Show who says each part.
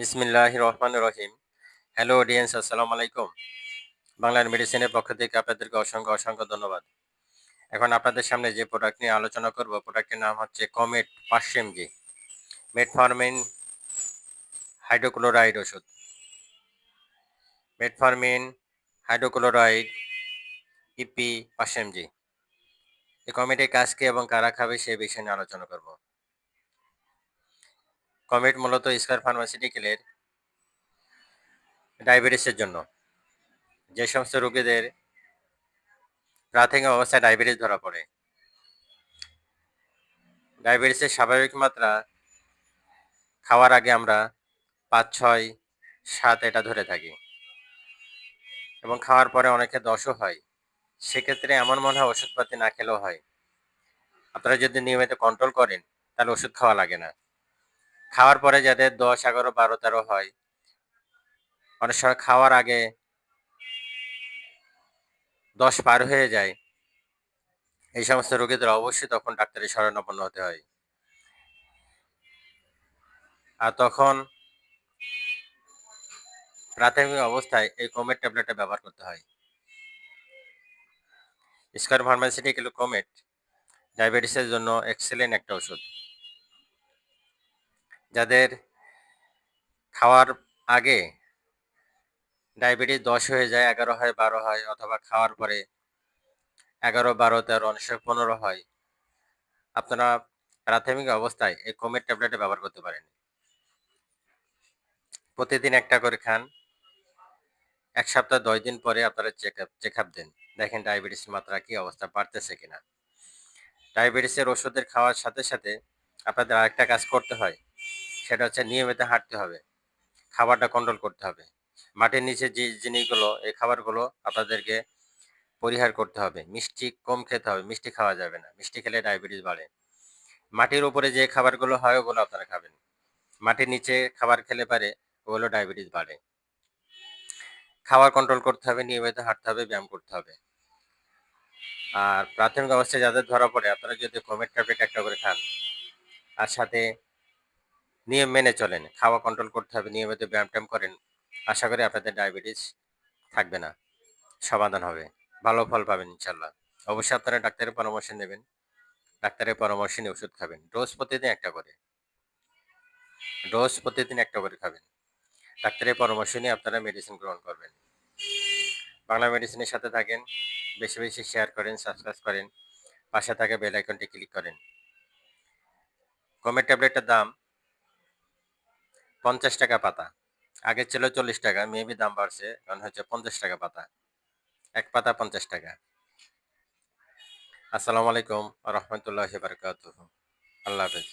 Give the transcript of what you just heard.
Speaker 1: বিসমিল্লাহ রহমান রহিম hello audience আসসালামু আলাইকুম। বাংলার মেডিসিনের পক্ষ থেকে আপনাদেরকে অসংখ্য অসংখ্য ধন্যবাদ। এখন আপনাদের সামনে যে প্রোডাক্ট নিয়ে আলোচনা করব প্রোডাক্টের নাম হচ্ছে কমেট পাঁচশো এমজি। মেটফরমিন হাইড্রোক্লোরাইড ওষুধ। মেটফরমিন হাইড্রোক্লোরাইড ইপি পাঁচশো এমজি। এই কমেটের কাজ কি এবং কারা খাবে সেই বিষয় নিয়ে আলোচনা করব। কমেট মূলত স্কয়ার ফার্মাসিউটিক্যালের ডায়াবেটিসের জন্য। যে সমস্ত রোগীদের প্রাথমিক অবস্থায় ডায়াবেটিস ধরা পড়ে। ডায়াবেটিসের স্বাভাবিক মাত্রা খাওয়ার আগে আমরা পাঁচ, ছয়, সাত এটা ধরে থাকি। এবং খাওয়ার পরে অনেকে দশও হয়। সেক্ষেত্রে এমন মনে হয় ওষুধপাতি না খেলেও হয়। আপনারা যদি নিয়মিত কন্ট্রোল করেন, তাহলে ওষুধ খাওয়া লাগে না। খাওয়ার পরে যাদের দশ, এগারো, বারো, তেরো হয়। অনেক সময় খাওয়ার আগে দশ পার হয়ে যায়। এই সমস্ত রোগীদের অবশ্যই তখন ডাক্তারের শরণাপন্ন হতে হয়। আর তখন প্রাথমিক অবস্থায় এই কোমেট ট্যাবলেটটা ব্যবহার করতে হয়। Square pharmaceutical Comet. ডায়াবেটিসের জন্য এক্সেলেন্ট একটা ওষুধ। যাদের খাওয়ার আগে ডায়াবেটিস দশ হয়ে যায়, এগারো হয়, বারো হয়, অথবা খাওয়ার পরে এগারো, বারো, তেরো, অনেক পনেরো হয়, আপনারা প্রাথমিক অবস্থায় এই কোমের ট্যাবলেটে ব্যবহার করতে পারেন। প্রতিদিন একটা করে খান, এক সপ্তাহ, দশ দিন পরে আপনারা চেক আপ চেক আপ দেন, দেখেন ডায়াবেটিসের মাত্রা কি অবস্থা, বাড়তেছে কিনা। ডায়াবেটিসের ওষুধের খাওয়ার সাথে সাথে আপনাদের আরেকটা কাজ করতে হয় সেটা হচ্ছে নিয়মিত হাঁটতে হবে। খাবারটা কন্ট্রোল করতে হবে। মাটির নিচে যে জিনিসগুলো, এই খাবারগুলো আপনাদেরকে পরিহার করতে হবে। মিষ্টি কম খেতে হবে, মিষ্টি খাওয়া যাবে না। মিষ্টি খেলে ডায়াবেটিস বাড়ে। মাটির উপরে যে খাবারগুলো হয়, ওগুলো আপনারা খাবেন। মাটির নিচে খাবার খেলে পারে, ওগুলো ডায়াবেটিস বাড়ে। খাবার কন্ট্রোল করতে হবে, নিয়মিত হাঁটতে হবে, ব্যায়াম করতে হবে। আর প্রাথমিক অবস্থায় যাদের ধরা পড়ে, আপনারা যদি কোমেট ট্যাবলেট একটা করে খান আর সাথে নিয়ম মেনে চলেন, খাওয়া কন্ট্রোল করতে হবে, নিয়মিত ব্যায়াম ট্যায়াম করেন, আশা করি আপনাদের ডায়াবেটিস থাকবে না, সমাধান হবে, ভালো ফল পাবেন ইনশাল্লাহ অবশ্যই আপনারা ডাক্তারের পরামর্শ নেবেন, ডাক্তারের পরামর্শ নিয়ে ওষুধ খাবেন ডোজ প্রতিদিন একটা করে ডোজ প্রতিদিন একটা করে খাবেন, ডাক্তারের পরামর্শ নিয়ে আপনারা মেডিসিন গ্রহণ করবেন, বাংলা মেডিসিনের সাথে থাকেন, বেশি বেশি শেয়ার করেন সাবস্ক্রাইব করেন, পাশে থাকা বেল আইকনটি ক্লিক করেন কমের ট্যাবলেটের দাম পঞ্চাশ টাকা পাতা। আগে ছিল চল্লিশ টাকা, মেবি দাম বাড়ছে কারণ হচ্ছে পঞ্চাশ টাকা পাতা। এক পাতা পঞ্চাশ টাকা। আসসালামু আলাইকুম রহমতুল্লাহ বারকাত আল্লাহ হাফেজ।